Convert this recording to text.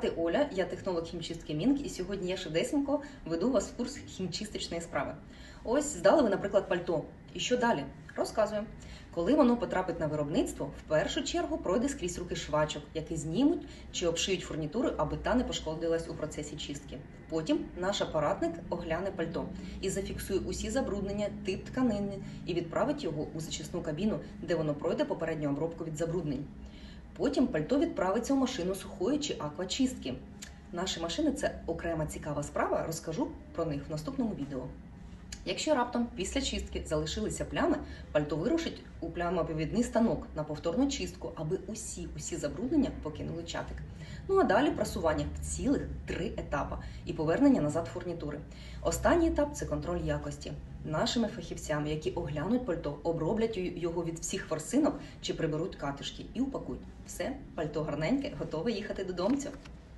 Ти Оля, я технолог хімчистки Мінк, і сьогодні я швидесенько веду вас в курс хімчистичної справи. Ось здали ви, наприклад, пальто. І що далі? Розказую. Коли воно потрапить на виробництво, в першу чергу пройде скрізь руки швачок, які знімуть чи обшиють фурнітуру, аби та не пошкодилась у процесі чистки. Потім наш апаратник огляне пальто і зафіксує усі забруднення, тип тканини і відправить його у зачисну кабіну, де воно пройде попередню обробку від забруднень. Потім пальто відправиться у машину сухої чи аквачистки. Наші машини це окрема цікава справа. Розкажу про них в наступному відео. Якщо раптом після чистки залишилися плями, пальто вирушить у плямоповідний станок на повторну чистку, аби усі усі забруднення покинули чатик. Ну а далі прасування в цілих три етапи і повернення назад фурнітури. Останній етап це контроль якості. Нашими фахівцями, які оглянуть пальто, оброблять його від всіх форсинок чи приберуть катишки і упакують. Все, пальто гарненьке, готове їхати додомцю.